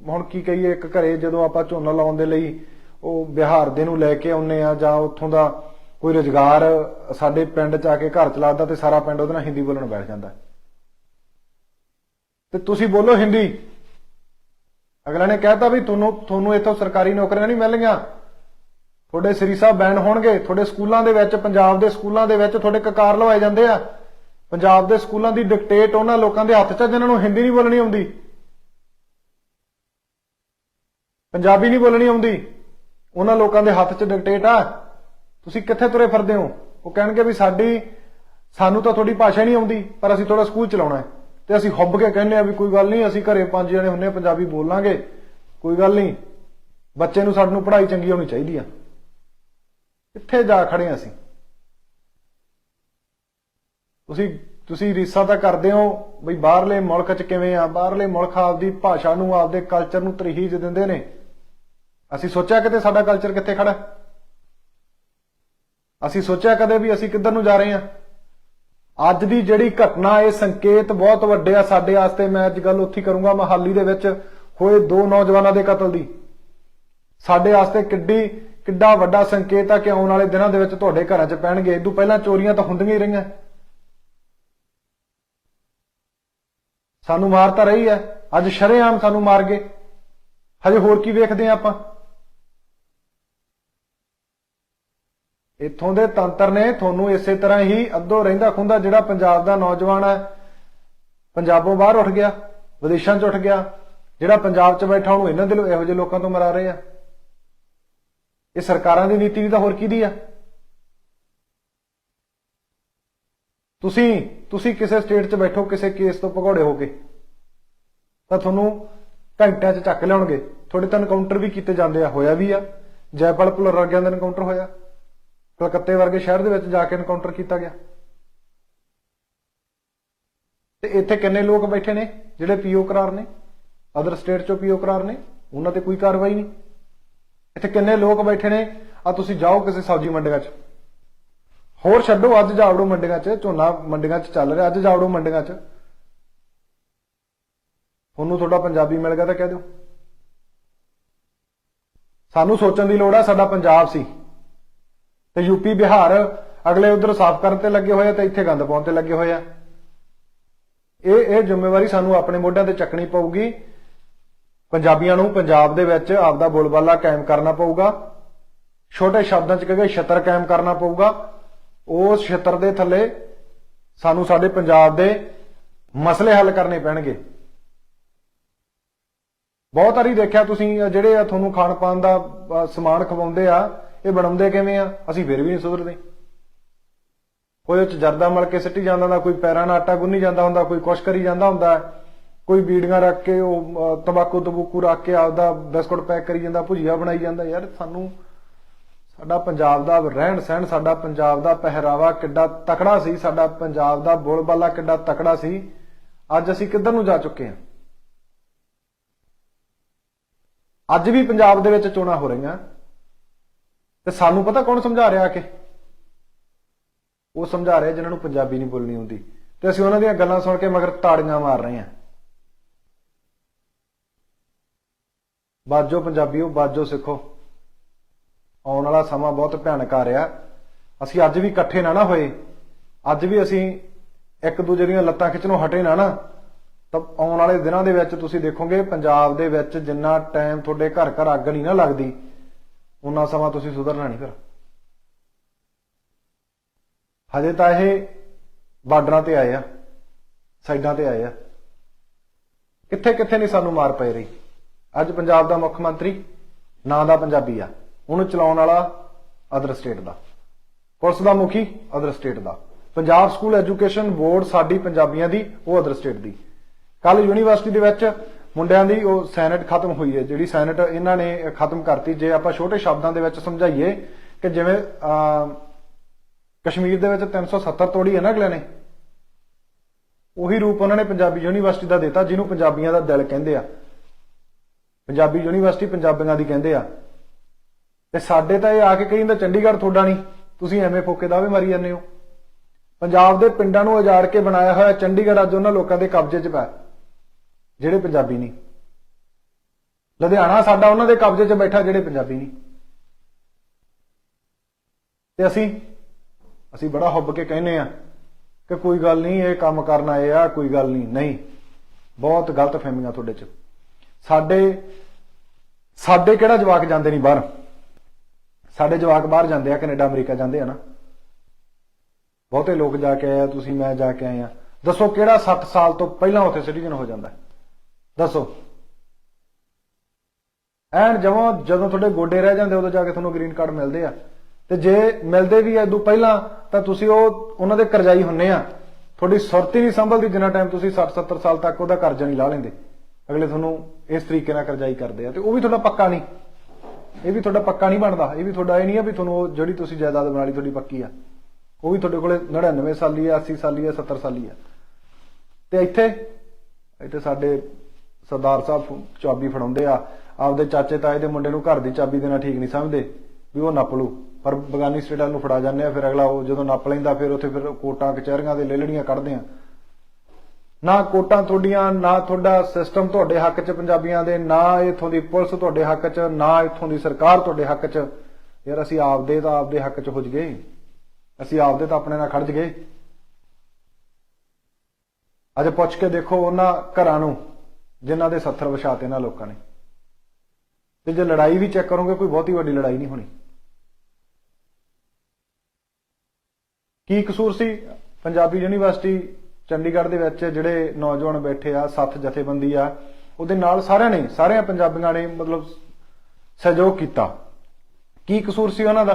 ਹੁਣ ਕੀ ਕਹੀਏ, ਇੱਕ ਘਰੇ ਜਦੋਂ ਆਪਾਂ ਝੋਨਾ ਲਾਉਣ ਦੇ ਲਈ ਉਹ ਬਿਹਾਰ ਦੇ ਨੂੰ ਲੈ ਕੇ ਆਉਨੇ ਆ, ਜਾਂ ਉੱਥੋਂ ਦਾ ਕੋਈ ਰੁਜ਼ਗਾਰ ਸਾਡੇ ਪਿੰਡ 'ਚ ਆ ਕੇ ਘਰ ਚਲਾਦਾ ਤੇ ਸਾਰਾ ਪਿੰਡ ਉਹਦੇ ਨਾਲ ਹਿੰਦੀ ਬੋਲਣ ਬੈਠ ਜਾਂਦਾ। ਤੇ ਤੁਸੀਂ ਬੋਲੋ ਹਿੰਦੀ। ਅਗਲਾ ਨੇ ਕਹਿਤਾ ਵੀ ਤੁਹਾਨੂੰ ਤੁਹਾਨੂੰ ਇੱਥੋਂ ਸਰਕਾਰੀ ਨੌਕਰੀਆਂ ਨਹੀਂ ਮਿਲਣਗੀਆਂ ਤੁਹਾਡੇ ਸ੍ਰੀ ਸਾਹਿਬ ਬੈਨ ਹੋਣਗੇ, ਤੁਹਾਡੇ ਸਕੂਲਾਂ ਦੇ ਵਿੱਚ, ਪੰਜਾਬ ਦੇ ਸਕੂਲਾਂ ਦੇ ਵਿੱਚ ਤੁਹਾਡੇ ਕਕਾਰ ਲਵਾਏ ਜਾਂਦੇ ਆ। ਪੰਜਾਬ ਦੇ ਸਕੂਲਾਂ ਦੀ ਡਿਕਟੇਟ ਉਹਨਾਂ ਲੋਕਾਂ ਦੇ ਹੱਥ 'ਚ ਆ ਜਿਨ੍ਹਾਂ ਨੂੰ ਹਿੰਦੀ ਨਹੀਂ ਬੋਲਣੀ ਆਉਂਦੀ। ਪੰਜਾਬੀ ਨਹੀਂ ਬੋਲਣੀ ਆਉਂਦੀ। ਉਹਨਾਂ ਲੋਕਾਂ ਦੇ ਹੱਥ 'ਚ ਡਿਕਟੇਟ ਆ। ਤੁਸੀਂ ਕਿੱਥੇ ਤੁਰੇ ਫਿਰਦੇ ਹੋ? ਉਹ ਕਹਿਣਗੇ ਵੀ ਸਾਡੀ, ਸਾਨੂੰ ਤਾਂ ਤੁਹਾਡੀ ਭਾਸ਼ਾ ਨਹੀਂ ਆਉਂਦੀ, ਪਰ ਅਸੀਂ ਤੁਹਾਡਾ ਸਕੂਲ ਚਲਾਉਣਾ ਹੈ। ਤੇ ਅਸੀਂ ਹੁੱਬ ਕੇ ਕਹਿੰਦੇ ਆ ਵੀ ਕੋਈ ਗੱਲ ਨਹੀਂ, ਅਸੀਂ ਘਰੇ ਪੰਜ ਜਣੇ ਹੁੰਨੇ ਆ ਪੰਜਾਬੀ ਬੋਲਾਂਗੇ, ਕੋਈ ਗੱਲ ਨਹੀਂ। ਬੱਚੇ ਨੂੰ ਸਾਨੂੰ ਪੜ੍ਹਾਈ ਚੰਗੀ ਹੋਣੀ ਚਾਹੀਦੀ ਆ। ਕਿੱਥੇ ਜਾ ਖੜੇ ਆ ਅਸੀਂ? ਤੁਸੀਂ ਤੁਸੀਂ ਰੀਸਾ ਤਾਂ ਕਰਦੇ ਹੋ ਬਈ ਬਾਹਰਲੇ ਮੁਲਕ 'ਚ ਕਿਵੇਂ ਆ? ਬਾਹਰਲੇ ਮੁਲਕ ਆਪਦੀ ਭਾਸ਼ਾ ਨੂੰ, ਆਪਦੇ ਕਲਚਰ ਨੂੰ ਤਰਹੀਜ ਦਿੰਦੇ ਨੇ। ਅਸੀਂ ਸੋਚਿਆ ਕਿਤੇ ਸਾਡਾ ਕਲਚਰ ਕਿੱਥੇ ਖੜਾ ਅਸੀਂ ਸੋਚਿਆ ਕਦੇ ਵੀ ਅਸੀਂ ਕਿੱਧਰ ਨੂੰ ਜਾ ਰਹੇ ਹਾਂ? ਅੱਜ ਦੀ ਜਿਹੜੀ ਘਟਨਾ, ਇਹ ਸੰਕੇਤ ਬਹੁਤ ਵੱਡੇ ਆ ਸਾਡੇ ਵਾਸਤੇ। ਮੈਂ ਅੱਜ ਗੱਲ ਉੱਥੇ ਕਰੂੰਗਾ ਮਹਾਲੀ ਦੇ ਵਿੱਚ, ਹੋਏ ਦੋ ਨੌਜਵਾਨਾਂ ਦੇ ਕਤਲ ਦੀ। ਸਾਡੇ ਵਾਸਤੇ ਕਿੱਡੀ, ਕਿੱਡਾ ਵੱਡਾ ਸੰਕੇਤ ਆ ਕਿ ਆਉਣ ਵਾਲੇ ਦਿਨਾਂ ਦੇ ਵਿੱਚ ਤੁਹਾਡੇ ਘਰਾਂ 'ਚ ਪੈਣਗੇ। ਇਦੋਂ ਪਹਿਲਾਂ ਚੋਰੀਆਂ ਤਾਂ ਹੁੰਦੀਆਂ ਹੀ ਰਹੀਆਂ। ਸਾਨੂੰ ਮਾਰ ਤਾਂ ਰਹੀ ਹੈ। ਅੱਜ ਸ਼ਰੇਆਮ ਸਾਨੂੰ ਮਾਰ ਗਏ। ਹਜੇ ਹੋਰ ਕੀ ਵੇਖਦੇ ਆ ਆਪਾਂ? ਇੱਥੋਂ ਦੇ ਤੰਤਰ ਨੇ ਤੁਹਾਨੂੰ ਇਸੇ ਤਰ੍ਹਾਂ ਹੀ ਅੱਧੋ ਰਹਿੰਦਾ ਖੁੰਦਾ ਜਿਹੜਾ ਪੰਜਾਬ ਦਾ ਨੌਜਵਾਨ ਹੈ, ਪੰਜਾਬੋਂ ਬਾਹਰ ਉੱਠ ਗਿਆ, ਵਿਦੇਸ਼ਾਂ 'ਚ ਉੱਠ ਗਿਆ, ਜਿਹੜਾ ਪੰਜਾਬ 'ਚ ਬੈਠਾ ਉਹਨੂੰ ਇਹਨਾਂ ਦੇ ਇਹੋ ਜਿਹੇ ਲੋਕਾਂ ਤੋਂ ਮਰਾ ਰਹੇ ਆ। ਇਹ ਸਰਕਾਰਾਂ ਦੀ ਨੀਤੀ ਵੀ ਤਾਂ ਹੋਰ ਕਿਹਦੀ ਆ? ਤੁਸੀਂ ਤੁਸੀਂ ਕਿਸੇ ਸਟੇਟ 'ਚ ਬੈਠੋ, ਕਿਸੇ ਕੇਸ ਤੋਂ ਭਗੌੜੇ ਹੋ ਕੇ, ਤਾਂ ਤੁਹਾਨੂੰ ਘੰਟਿਆਂ 'ਚ ਚੱਕ ਲਿਆਉਣਗੇ। ਤੁਹਾਡੇ ਤਾਂ ਐਨਕਾਊਂਟਰ ਵੀ ਕੀਤੇ ਜਾਂਦੇ ਆ, ਹੋਇਆ ਵੀ ਆ। ਜੈਪਾਲ ਭੁੱਲਰ ਵਰਗਿਆਂ ਦਾ ਐਨਕਾਊਂਟਰ ਹੋਇਆ। ਕਲਕੱਤੇ ਵਰਗੇ ਸ਼ਹਿਰ ਦੇ ਵਿੱਚ ਜਾ ਕੇ ਐਨਕਾਊਂਟਰ ਕੀਤਾ ਗਿਆ। ਤੇ ਇੱਥੇ ਕਿੰਨੇ ਲੋਕ ਬੈਠੇ ਨੇ, ਜਿਹੜੇ ਪੀਓ ਕਰਾਰ ਨੇ? ਅਦਰ ਸਟੇਟ 'ਚੋਂ ਪੀਓ ਕਰਾਰ ਨੇ? ਉਹਨਾਂ ਤੇ ਕੋਈ ਕਾਰਵਾਈ ਨਹੀਂ। ਇੱਥੇ ਕਿੰਨੇ ਲੋਕ ਬੈਠੇ ਨੇ? ਆ ਤੁਸੀਂ ਜਾਓ ਕਿਸੇ ਸਬਜ਼ੀ ਮੰਡੀਆਂ 'ਚ। ਹੋਰ ਛੱਡੋ, ਅੱਜ ਜਾਵੜੋ ਮੰਡੀਆਂ 'ਚ, ਝੋਨਾ ਮੰਡੀਆਂ 'ਚ ਚੱਲ ਰਿਹਾ, ਅੱਜ ਜਾਵੜੋ ਮੰਡੀਆਂ 'ਚ। ਤੁਹਾਨੂੰ ਤੁਹਾਡਾ ਪੰਜਾਬੀ ਮਿਲ ਗਿਆ ਤਾਂ ਕਹਿ ਦਿਓ। ਸਾਨੂੰ ਸੋਚਣ ਦੀ ਲੋੜ ਆ, ਸਾਡਾ ਪੰਜਾਬ ਸੀ। ਤੇ ਯੂਪੀ ਬਿਹਾਰ ਅਗਲੇ ਉਧਰ ਸਾਫ਼ ਕਰਨ ਤੇ ਲੱਗੇ ਹੋਏ ਆ ਤੇ ਇੱਥੇ ਗੰਦ ਪਾਉਣ ਤੇ ਲੱਗੇ ਹੋਏ ਆ। ਇਹ ਇਹ ਜ਼ਿੰਮੇਵਾਰੀ ਸਾਨੂੰ ਆਪਣੇ ਮੋਢਿਆਂ ਤੇ ਚੱਕਣੀ ਪਊਗੀ। ਪੰਜਾਬੀਆਂ ਨੂੰ ਪੰਜਾਬ ਦੇ ਵਿੱਚ ਆਪਦਾ ਬੋਲਬਾਲਾ ਕਾਇਮ ਕਰਨਾ ਪਊਗਾ। ਛੋਟੇ ਸ਼ਬਦਾਂ 'ਚ ਕਹੇ ਛਤਰ ਕਾਇਮ ਕਰਨਾ ਪਊਗਾ। ਉਸ ਛਤਰ ਦੇ ਥੱਲੇ ਸਾਨੂੰ ਸਾਡੇ ਪੰਜਾਬ ਦੇ ਮਸਲੇ ਹੱਲ ਕਰਨੇ ਪੈਣਗੇ। ਬਹੁਤ ਵਾਰੀ ਦੇਖਿਆ ਤੁਸੀਂ, ਜਿਹੜੇ ਤੁਹਾਨੂੰ ਖਾਣ ਪਾਣ ਦਾ ਸਮਾਨ ਖਵਾਉਂਦੇ ਆ ਇਹ ਬਣਾਉਂਦੇ ਕਿਵੇਂ ਆ? ਅਸੀਂ ਫਿਰ ਵੀ ਨਹੀਂ ਸੁਧਰਦੇ। ਕੋਈ ਉਹ ਚ ਜਰਦਾ ਮਲ ਕੇ ਸਿੱਟੀ ਜਾਂਦਾ ਹੁੰਦਾ ਕੋਈ ਪੈਰਾਂ ਨਾਲ ਆਟਾ ਗੁੰਨੀ ਜਾਂਦਾ ਹੁੰਦਾ ਕੋਈ ਕੁਛ ਕਰੀ ਜਾਂਦਾ ਹੁੰਦਾ। ਕੋਈ ਬੀੜੀਆਂ ਰੱਖ ਕੇ ਉਹ ਅਹ, ਤੰਬਾਕੂ ਤਬੂਕੂ ਰੱਖ ਕੇ ਆਪਦਾ ਬਿਸਕੁਟ ਪੈਕ ਕਰੀ ਜਾਂਦਾ ਭੁਜੀਆ ਬਣਾਈ ਜਾਂਦਾ। ਯਾਰ ਸਾਨੂੰ ਸਾਡਾ ਪੰਜਾਬ ਦਾ ਰਹਿਣ ਸਹਿਣ ਸਾਡਾ ਪੰਜਾਬ ਦਾ ਪਹਿਰਾਵਾ ਕਿੱਡਾ ਤਕੜਾ ਸੀ ਸਾਡਾ ਪੰਜਾਬ ਦਾ ਬੋਲਬਾਲਾ ਕਿੱਡਾ ਤਕੜਾ ਸੀ। ਅੱਜ ਅਸੀਂ ਕਿੱਧਰ ਨੂੰ ਜਾ ਚੁੱਕੇ ਹਾਂ? ਅੱਜ ਵੀ ਪੰਜਾਬ ਦੇ ਵਿੱਚ ਚੋਣਾਂ ਹੋ ਰਹੀਆਂ। ਤੇ ਸਾਨੂੰ ਪਤਾ ਕੌਣ ਸਮਝਾ ਰਿਹਾ ਕਿ? ਉਹ ਸਮਝਾ ਰਿਹਾ ਜਿਨ੍ਹਾਂ ਨੂੰ ਪੰਜਾਬੀ ਨਹੀਂ ਬੋਲਣੀ ਹੁੰਦੀ ਤੇ ਅਸੀਂ ਉਹਨਾਂ ਦੀਆਂ ਗੱਲਾਂ ਸੁਣ ਕੇ ਮਗਰ ਤਾੜੀਆਂ ਮਾਰ ਰਹੇ ਹਾਂ। ਬਾਜੋ ਪੰਜਾਬੀਓ, ਬਾਜੋ ਸਿੱਖੋ। ਆਉਣ ਵਾਲਾ ਸਮਾਂ ਬਹੁਤ ਭਿਆਨਕ ਆ ਰਿਹਾ। ਅਸੀਂ ਅੱਜ ਵੀ ਇਕੱਠੇ ਨਾ ਨਾ ਹੋਏ। ਅੱਜ ਵੀ ਅਸੀਂ ਇੱਕ ਦੂਜੇ ਦੀਆਂ ਲੱਤਾਂ ਖਿੱਚਣੋਂ ਹਟੇ ਨਾ ਨਾ। ਤਾਂ ਆਉਣ ਵਾਲੇ ਦਿਨਾਂ ਦੇ ਵਿੱਚ ਤੁਸੀਂ ਦੇਖੋਗੇ, ਪੰਜਾਬ ਦੇ ਵਿੱਚ ਜਿੰਨਾ ਟਾਈਮ ਤੁਹਾਡੇ ਘਰ ਘਰ ਅੱਗ ਨਹੀਂ ਨਾ ਲੱਗਦੀ। ਉਨਾ ਸਮਾਂ ਤੁਸੀਂ ਸੁਧਰਨਾ ਨਹੀਂ ਫਿਰ। ਹਜੇ ਤਾਂ ਇਹ ਬਾਰਡਰਾਂ ਤੇ ਆਏ ਆ, ਸਾਈਡਾਂ ਤੇ ਆਏ ਆ। ਕਿੱਥੇ ਕਿੱਥੇ ਨਹੀਂ ਸਾਨੂੰ ਮਾਰ ਪੈ ਰਹੀ। ਅੱਜ ਪੰਜਾਬ ਦਾ ਮੁੱਖ ਮੰਤਰੀ, ਨਾਂ ਦਾ ਪੰਜਾਬੀ ਆ। ਉਹਨੂੰ ਚਲਾਉਣ ਵਾਲਾ ਅਦਰ ਸਟੇਟ ਦਾ। ਪੁਲਿਸ ਦਾ ਮੁਖੀ ਅਦਰ ਸਟੇਟ ਦਾ। ਪੰਜਾਬ ਸਕੂਲ ਐਜੂਕੇਸ਼ਨ ਬੋਰਡ ਸਾਡੀ ਪੰਜਾਬੀਆਂ ਦੀ, ਉਹ ਅਦਰ ਸਟੇਟ ਦੀ। ਕੱਲ ਯੂਨੀਵਰਸਿਟੀ ਦੇ ਵਿੱਚ ਮੁੰਡਿਆਂ ਦੀ ਉਹ ਸੈਨੇਟ ਖਤਮ ਹੋਈ ਹੈ, ਜਿਹੜੀ ਸੈਨੇਟ ਇਹਨਾਂ ਨੇ ਖਤਮ ਕਰਤੀ, ਜੇ ਆਪਾਂ ਛੋਟੇ ਸ਼ਬਦਾਂ ਦੇ ਵਿੱਚ ਸਮਝਾਈਏ ਕਿ ਜਿਵੇਂ ਕਸ਼ਮੀਰ ਦੇ ਵਿੱਚ 370 ਤੋੜੀ ਹੈ ਨਾ ਅਗਲੇ ਨੇ? ਉਹੀ ਰੂਪ ਉਹਨਾਂ ਨੇ ਪੰਜਾਬੀ ਯੂਨੀਵਰਸਿਟੀ ਦਾ ਦਿੱਤਾ, ਜਿਹਨੂੰ ਪੰਜਾਬੀਆਂ ਦਾ ਦਿਲ ਕਹਿੰਦੇ ਆ। ਪੰਜਾਬੀ ਯੂਨੀਵਰਸਿਟੀ ਪੰਜਾਬੀਆਂ ਦੀ ਕਹਿੰਦੇ ਆ। ਤੇ ਸਾਡੇ ਤਾਂ ਇਹ ਆ ਕੇ ਕਹੀ ਜਾਂਦਾ ਚੰਡੀਗੜ੍ਹ ਤੁਹਾਡਾ ਨਹੀਂ, ਤੁਸੀਂ ਐਵੇਂ ਫੋਕੇ ਦਾਅਵੇ ਮਾਰੀ ਜਾਂਦੇ ਹੋ। ਪੰਜਾਬ ਦੇ ਪਿੰਡਾਂ ਨੂੰ ਉਜਾੜ ਕੇ ਬਣਾਇਆ ਹੋਇਆ ਚੰਡੀਗੜ੍ਹ ਅੱਜ ਉਹਨਾਂ ਲੋਕਾਂ ਦੇ ਕਬਜ਼ੇ 'ਚ ਪਿਆ। ਜਿਹੜੇ ਪੰਜਾਬੀ ਨਹੀਂ। ਲੁਧਿਆਣਾ ਸਾਡਾ ਉਹਨਾਂ ਦੇ ਕਬਜ਼ੇ 'ਚ ਬੈਠਾ ਜਿਹੜੇ ਪੰਜਾਬੀ ਨਹੀਂ। ਤੇ ਅਸੀਂ ਅਸੀਂ ਬੜਾ ਹੁੱਬ ਕੇ ਕਹਿੰਨੇ ਆ ਕਿ ਕੋਈ ਗੱਲ ਨਹੀਂ, ਇਹ ਕੰਮ ਕਰਨ ਆਏ ਆ, ਕੋਈ ਗੱਲ ਨਹੀਂ। ਨਹੀਂ, ਬਹੁਤ ਗਲਤ ਫਹਿਮੀਆਂ ਤੁਹਾਡੇ 'ਚ। ਸਾਡੇ ਸਾਡੇ ਕਿਹੜਾ ਜਵਾਕ ਜਾਂਦੇ ਨਹੀਂ ਬਾਹਰ? ਸਾਡੇ ਜਵਾਕ ਬਾਹਰ ਜਾਂਦੇ ਆ, ਕੈਨੇਡਾ, ਅਮਰੀਕਾ ਜਾਂਦੇ ਆ ਨਾ। ਬਹੁਤੇ ਲੋਕ ਜਾ ਕੇ ਆਏ ਆ, ਤੁਸੀਂ, ਮੈਂ ਜਾ ਕੇ ਆਏ ਆ। ਦੱਸੋ ਕਿਹੜਾ 60 ਸਾਲ ਤੋਂ ਪਹਿਲਾਂ ਉੱਥੇ ਸਿਟੀਜ਼ਨ ਹੋ ਜਾਂਦਾ ਹੈ? ਦੱਸੋ। ਐਨ ਜਮਾਂ ਜਦੋਂ ਤੁਹਾਡੇ ਗੋਡੇ ਰਹਿ ਜਾਂਦੇ, ਉਦੋਂ ਜਾ ਕੇ ਤੁਹਾਨੂੰ ਗ੍ਰੀਨ ਕਾਰਡ ਮਿਲਦੇ ਆ। ਤੇ ਜੇ ਮਿਲਦੇ ਵੀ ਐ ਉਦੋਂ ਪਹਿਲਾਂ ਤਾਂ ਤੁਸੀਂ ਉਹ, ਉਹਨਾਂ ਦੇ ਕਰਜ਼ਾਈ ਹੁੰਨੇ ਆ। ਤੁਹਾਡੀ ਸੁਰਤੀ ਹੀ ਨਹੀਂ ਸੰਭਲਦੀ ਜਿੰਨਾ ਟਾਈਮ ਤੁਸੀਂ 60 70 ਸਾਲ ਤੱਕ ਉਹਦਾ ਕਰਜ਼ਾ ਨਹੀਂ ਲਾ ਲੈਂਦੇ। ਅਗਲੇ ਤੁਹਾਨੂੰ ਇਸ ਤਰੀਕੇ ਨਾਲ ਕਰਜ਼ਾਈ ਕਰਦੇ ਆ। ਤੇ ਉਹ ਵੀ ਤੁਹਾਡਾ ਪੱਕਾ ਨਹੀਂ। ਇਹ ਵੀ ਤੁਹਾਡਾ ਪੱਕਾ ਨਹੀਂ ਬਣਦਾ। ਇਹ ਵੀ ਤੁਹਾਡਾ ਇਹ ਨਹੀਂ ਆ ਵੀ ਤੁਹਾਨੂੰ ਉਹ ਜਿਹੜੀ ਤੁਸੀਂ ਜਾਇਦਾਦ ਬਣਾ ਲਈ ਤੁਹਾਡੀ ਪੱਕੀ ਆ। ਉਹ ਵੀ ਤੁਹਾਡੇ ਕੋਲੇ 99 ਸਾਲੀ ਆ 80 ਸਾਲੀ ਆ 70 ਸਾਲੀ ਆ। ਤੇ ਇੱਥੇ ਇੱਥੇ ਸਾਡੇ ਸਰਦਾਰ ਸਾਹਿਬ ਚਾਬੀ ਫੜਾਉਂਦੇ ਆ, ਆਪਦੇ ਚਾਚੇ ਤਾਏ ਦੇ ਮੁੰਡੇ ਨੂੰ ਘਰ ਦੀ ਚਾਬੀ ਦੇਣਾ ਠੀਕ ਨਹੀਂ ਸਮਝਦੇ, ਵੀ ਉਹ ਨੱਪ ਲੂ ਪਰ ਬਗਾਨੀ ਸਟੇਟਾਂ ਨੂੰ ਫੜਾ ਜਾਂਦੇ ਆ, ਫਿਰ ਅਗਲਾ ਉਹ ਜਦੋਂ ਨੱਪ ਲੈਂਦਾ, ਫਿਰ ਉੱਥੇ ਫਿਰ ਕੋਟਾਂ, ਕਚਹਿਰੀਆਂ ਦੇ ਲੇਲੜੀਆਂ ਕੱਢਦੇ ਆ। ਨਾ ਕੋਟਾਂ ਤੁਹਾਡੀਆਂ, ਨਾ ਤੁਹਾਡਾ ਸਿਸਟਮ ਤੁਹਾਡੇ ਹੱਕ 'ਚ ਪੰਜਾਬੀਆਂ ਦੇ, ਨਾ ਇਥੋਂ ਦੀ ਪੁਲਿਸ ਤੁਹਾਡੇ ਹੱਕ 'ਚ, ਨਾ ਇਥੋਂ ਦੀ ਸਰਕਾਰ ਤੁਹਾਡੇ ਹੱਕ 'ਚ। ਯਾਰ ਅਸੀਂ ਆਪਦੇ ਤਾਂ ਆਪਦੇ ਹੱਕ 'ਚ ਹੁਜ ਗਏ। ਅਸੀਂ ਆਪਦੇ ਤਾਂ ਆਪਣੇ ਨਾਲ ਖੜਜ ਗਏ। ਅੱਜ ਪੁੱਛ ਕੇ ਦੇਖੋ ਉਹਨਾਂ ਘਰਾਂ ਨੂੰ। ਜਿਨ੍ਹਾਂ ਦੇ 70 ਵਿਛਾਤੇ ਇਹਨਾਂ ਲੋਕਾਂ ਨੇ। ਤੇ ਜੇ ਲੜਾਈ ਵੀ ਚੈੱਕ ਕਰੋਗੇ, ਕੋਈ ਬਹੁਤੀ ਵੱਡੀ ਲੜਾਈ ਨਹੀਂ ਹੋਣੀ। ਕੀ ਕਸੂਰ ਸੀ? ਪੰਜਾਬੀ ਯੂਨੀਵਰਸਿਟੀ ਚੰਡੀਗੜ੍ਹ ਦੇ ਵਿੱਚ ਜਿਹੜੇ ਨੌਜਵਾਨ ਬੈਠੇ ਆ ਸੱਤ ਜਥੇਬੰਦੀ ਆ, ਉਹਦੇ ਨਾਲ ਸਾਰਿਆਂ ਨੇ, ਸਾਰਿਆਂ ਪੰਜਾਬੀਆਂ ਨੇ ਮਤਲਬ ਸਹਿਯੋਗ ਕੀਤਾ। ਕੀ ਕਸੂਰ ਸੀ ਉਹਨਾਂ ਦਾ?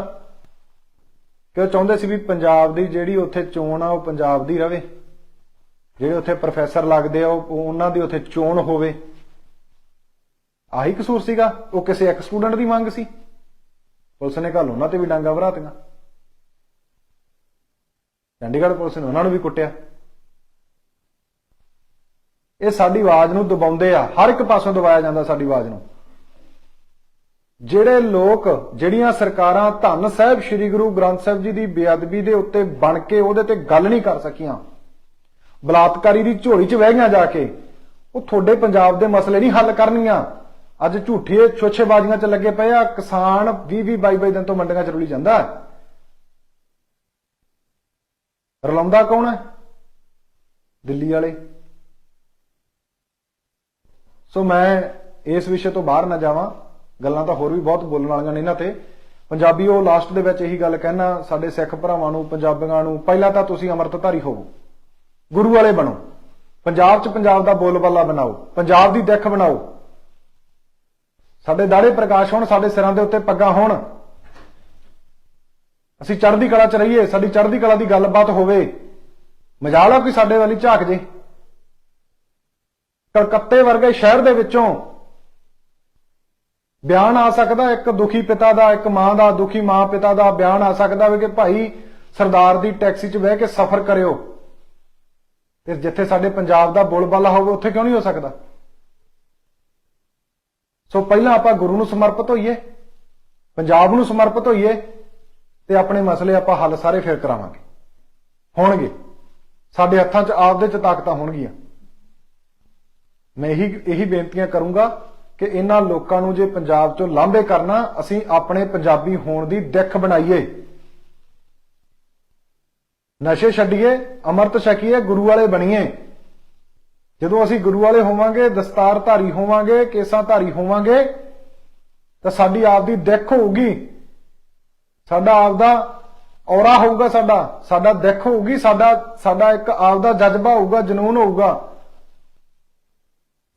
ਕਿ ਉਹ ਚਾਹੁੰਦੇ ਸੀ ਵੀ ਪੰਜਾਬ ਦੀ ਜਿਹੜੀ ਉੱਥੇ ਚੋਣ ਆ, ਉਹ ਪੰਜਾਬ ਦੀ ਰਵੇ? ਜਿਹੜੇ ਉੱਥੇ ਪ੍ਰੋਫੈਸਰ ਲੱਗਦੇ ਆ, ਉਹ ਉਹਨਾਂ ਦੀ ਉੱਥੇ ਚੋਣ ਹੋਵੇ। ਆਹੀ ਕਸੂਰ ਸੀਗਾ। ਉਹ ਕਿਸੇ ਇੱਕ ਸਟੂਡੈਂਟ ਦੀ ਮੰਗ ਸੀ। ਪੁਲਿਸ ਨੇ ਕੱਲ ਉਹਨਾਂ ਤੇ ਵੀ ਡਾਂਗਾ ਭਰਾਤੀਆਂ ਚੰਡੀਗੜ੍ਹ ਪੁਲਿਸ ਨੇ ਉਹਨਾਂ ਨੂੰ ਵੀ ਕੁੱਟਿਆ। ਇਹ ਸਾਡੀ ਆਵਾਜ਼ ਨੂੰ ਦਬਾਉਂਦੇ ਆ। ਹਰ ਇੱਕ ਪਾਸੋਂ ਦਬਾਇਆ ਜਾਂਦਾ ਸਾਡੀ ਆਵਾਜ਼ ਨੂੰ। ਜਿਹੜੇ ਲੋਕ, ਜਿਹੜੀਆਂ ਸਰਕਾਰਾਂ ਧੰਨ ਸਾਹਿਬ, ਸ੍ਰੀ ਗੁਰੂ ਗ੍ਰੰਥ ਸਾਹਿਬ ਜੀ ਦੀ ਬੇਅਦਬੀ ਦੇ ਉੱਤੇ ਬਣ ਕੇ ਉਹਦੇ ਤੇ ਗੱਲ ਨਹੀਂ ਕਰ ਸਕੀਆਂ ਬਲਾਤਕਾਰੀ ਦੀ ਝੋਲੀ 'ਚ ਵਹਿ ਗਿਆ ਜਾ ਕੇ। ਉਹ ਤੁਹਾਡੇ ਪੰਜਾਬ ਦੇ ਮਸਲੇ ਨਹੀਂ ਹੱਲ ਕਰਨੀਆਂ ਅੱਜ ਝੂਠੇ ਛੋਛੇਬਾਜ਼ੀਆਂ 'ਚ ਲੱਗੇ ਪਏ ਆ, ਕਿਸਾਨ 20 20 22 22 ਦਿਨ ਤੋਂ ਮੰਡੀਆਂ 'ਚ ਰੁਲੀ ਜਾਂਦਾ ਰਲਾਉਂਦਾ ਕੌਣ ਹੈ? ਦਿੱਲੀ ਵਾਲੇ। ਸੋ ਮੈਂ ਇਸ ਵਿਸ਼ੇ ਤੋਂ ਬਾਹਰ ਨਾ ਜਾਵਾਂ। ਗੱਲਾਂ ਤਾਂ ਹੋਰ ਵੀ ਬਹੁਤ ਬੋਲਣ ਵਾਲੀਆਂ ਨੇ ਇਹਨਾਂ ਤੇ। ਪੰਜਾਬੀ ਉਹ ਲਾਸਟ ਦੇ ਵਿੱਚ ਇਹੀ ਗੱਲ ਕਹਿਣਾ, ਸਾਡੇ ਸਿੱਖ ਭਰਾਵਾਂ ਨੂੰ, ਪੰਜਾਬੀਆਂ ਨੂੰ, ਪਹਿਲਾਂ ਤਾਂ ਤੁਸੀਂ ਅੰਮ੍ਰਿਤਧਾਰੀ ਹੋਵੋ। ਗੁਰੂ ਵਾਲੇ ਬਣੋ। ਪੰਜਾਬ 'ਚ ਪੰਜਾਬ ਦਾ ਬੋਲਬਾਲਾ ਬਣਾਓ। ਪੰਜਾਬ ਦੀ ਦਿੱਖ ਬਣਾਓ। ਸਾਡੇ ਦਾੜੇ ਪ੍ਰਕਾਸ਼ ਹੋਣ, ਸਾਡੇ ਸਿਰਾਂ ਦੇ ਉੱਤੇ ਪੱਗਾਂ ਹੋਣ। ਅਸੀਂ ਚੜ੍ਹਦੀ ਕਲਾ 'ਚ ਰਹੀਏ, ਸਾਡੀ ਚੜ੍ਹਦੀ ਕਲਾ ਦੀ ਗੱਲਬਾਤ ਹੋਵੇ। ਮਜਾਲ ਆ ਕੋਈ ਸਾਡੇ ਵਾਲੀ ਝਾਕ ਜੇ। ਕਲਕੱਤੇ ਵਰਗੇ ਸ਼ਹਿਰ ਦੇ ਵਿੱਚੋਂ ਬਿਆਨ ਆ ਸਕਦਾ, ਇੱਕ ਦੁਖੀ ਪਿਤਾ ਦਾ, ਇੱਕ ਮਾਂ ਦਾ, ਦੁਖੀ ਮਾਂ ਪਿਤਾ ਦਾ ਬਿਆਨ ਆ ਸਕਦਾ ਵੀ ਕਿ ਭਾਈ ਸਰਦਾਰ ਦੀ ਟੈਕਸੀ 'ਚ ਬਹਿ ਕੇ ਸਫ਼ਰ ਕਰਿਓ। ਤੇ ਜਿੱਥੇ ਸਾਡੇ ਪੰਜਾਬ ਦਾ ਬੋਲਬਾਲਾ ਹੋਵੇ, ਉੱਥੇ ਕਿਉਂ ਨਹੀਂ ਹੋ ਸਕਦਾ? ਸੋ ਪਹਿਲਾਂ ਆਪਾਂ ਗੁਰੂ ਨੂੰ ਸਮਰਪਿਤ ਹੋਈਏ, ਪੰਜਾਬ ਨੂੰ ਸਮਰਪਿਤ ਹੋਈਏ, ਤੇ ਆਪਣੇ ਮਸਲੇ ਆਪਾਂ ਹੱਲ ਸਾਰੇ ਫਿਰ ਕਰਾਵਾਂਗੇ। ਹੋਣਗੇ। ਸਾਡੇ ਹੱਥਾਂ 'ਚ, ਆਪਦੇ 'ਚ ਤਾਕਤਾਂ ਹੋਣਗੀਆਂ। ਮੈਂ ਇਹੀ ਇਹੀ ਬੇਨਤੀਆਂ ਕਰੂੰਗਾ ਕਿ ਇਹਨਾਂ ਲੋਕਾਂ ਨੂੰ ਜੇ ਪੰਜਾਬ 'ਚੋਂ ਲਾਂਭੇ ਕਰਨਾ, ਅਸੀਂ ਆਪਣੇ ਪੰਜਾਬੀ ਹੋਣ ਦੀ ਦਿੱਖ ਬਣਾਈਏ। ਨਸ਼ੇ ਛੱਡੀਏ, ਅੰਮ੍ਰਿਤ ਛਕੀਏ, ਗੁਰੂ ਵਾਲੇ ਬਣੀਏ। ਜਦੋਂ ਅਸੀਂ ਗੁਰੂ ਵਾਲੇ ਹੋਵਾਂਗੇ ਦਸਤਾਰ ਧਾਰੀ ਹੋਵਾਂਗੇ ਕੇਸਾਂ ਧਾਰੀ ਹੋਵਾਂਗੇ, ਤਾਂ ਸਾਡੀ ਆਪ ਦੀ ਦਿੱਖ ਹੋਊਗੀ। ਸਾਡਾ ਆਪ ਦਾ ਔਰਾ ਹੋਊਗਾ ਸਾਡਾ ਸਾਡਾ ਦਿੱਖ ਹੋਊਗੀ, ਸਾਡਾ ਸਾਡਾ ਇੱਕ ਆਪ ਦਾ ਜਜ਼ਬਾ ਹੋਊਗਾ, ਜਨੂਨ ਹੋਊਗਾ।